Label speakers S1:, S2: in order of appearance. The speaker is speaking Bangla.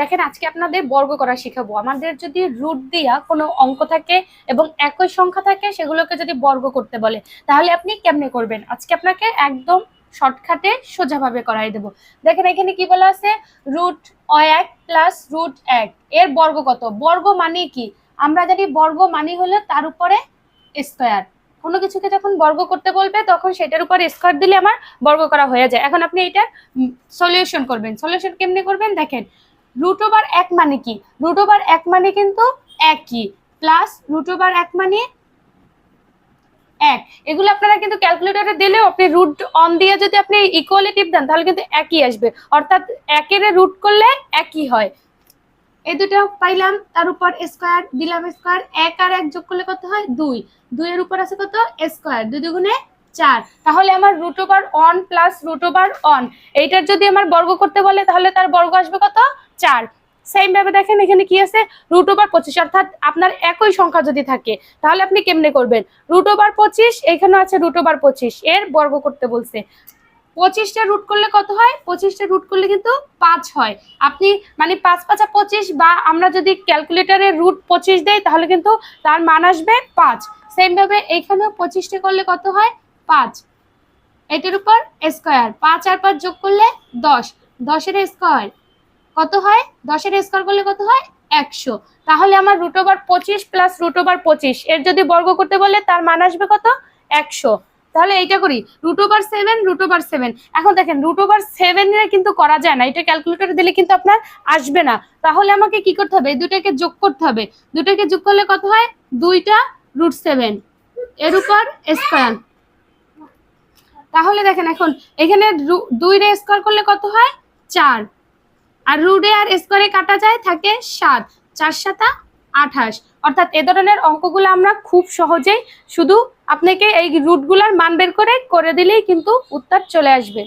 S1: দেখেন, আজকে আপনাদের বর্গ করা শিখাবো। আমাদের যদি রুট দিয়া কোনো অঙ্ক থাকে এবং একই সংখ্যা থাকে, সেগুলোকে যদি বর্গ করতে বলে, তাহলে আপনি কেমনে করবেন? আজকে আপনাকে একদম শর্টকাটে সোজাভাবে করাই দেবো। দেখেন, এখানে কি বলা আছে? রুট এক প্লাস রুট এক। এর বর্গ কত? বর্গ মানে কি? আমরা জানি বর্গ মানে হলো তার উপরে স্কোয়ার কোনো কিছুকে যখন বর্গ করতে বলবে, তখন সেটার উপর স্কোয়ার দিলে আমার বর্গ করা হয়ে যায়। এখন আপনি এটার সলিউশন করবেন। সলিউশন কেমনি করবেন? দেখেন রুট ওভার এক মানে কি? রুট ওভার এক মানে কিন্তু একই। প্লাস রুট ওভার এক মানে এক। এগুলো আপনারা কিন্তু ক্যালকুলেটরে দিলেও আপনি রুট অন দিয়ে যদি আপনি ইকুয়ালিটিভ দেন, তাহলে কিন্তু একই আসবে। অর্থাৎ একের রুট করলে একই হয়। এই দুটো পাইলাম, তার উপর স্কোয়ার দিলাম স্কোয়ার এক আর এক যোগ করলে কত হয়? দুই। দুইয়ের উপর আছে কত? স্কোয়ার দুই দুগুণে চার। তাহলে আমার root over one plus root over one এইটার যদি আমার বর্গ করতে বলে, তাহলে তার বর্গ আসবে কত? চার। সেম ভাবে দেখেন, এখানে কি আছে? রুট ওভার পঁচিশ, অর্থাৎ আপনার একই সংখ্যা যদি থাকে, তাহলে আপনি কেমনে করবেন? রুট ওভার পঁচিশ, এখানে আছে রুট ওভার পঁচিশ, এর বর্গ করতে বলছে। পঁচিশটা রুট করলে কত হয়? পঁচিশটা রুট করলে কিন্তু পাঁচ হয়। আপনি মানে পাঁচ পাঁচা পঁচিশ বা আমরা যদি ক্যালকুলেটারে রুট পঁচিশ দেই, তাহলে কিন্তু তার মান আসবে পাঁচ। সেম ভাবে এইখানেও পঁচিশটা করলে কত হয়? পাঁচ। এটার উপর স্কোয়ার পাঁচ আর পাঁচ যোগ করলে দশ। দশের স্কোয়ার কত হয়? দশের স্কোয়ার করলে কত হয়? একশো। তাহলে আমার রুট ওভার পঁচিশ প্লাস রুট ওভার পঁচিশ। এর যদি বর্গ করতে বলে, তার মান আসবে কত? একশো। তাহলে এইটা করি। Root over seven root over seven এখন দেখেন রুট ওভার সেভেনের কিন্তু করা যায় না। এটা ক্যালকুলেটর দিলে কিন্তু আপনার আসবে না। তাহলে আমাকে কি করতে হবে? দুটাকে যোগ করতে হবে। দুটাকে যোগ করলে কত হয়? দুইটা রুট সেভেন এর উপর স্কোয়ার তাহলে দেখেন এখন, এখানে রু- দুই স্কোয়ার করলে কত হয়? চার। আর রুটে আর স্কোয়ারে কাটা যায়, থাকে সাত। চার সাতা আঠাশ। অর্থাৎ এ ধরনের অঙ্কগুলো আমরা খুব সহজেই শুধু আপনাকে এই রুটগুলার মান বের করে করে দিলেই কিন্তু উত্তর চলে আসবে।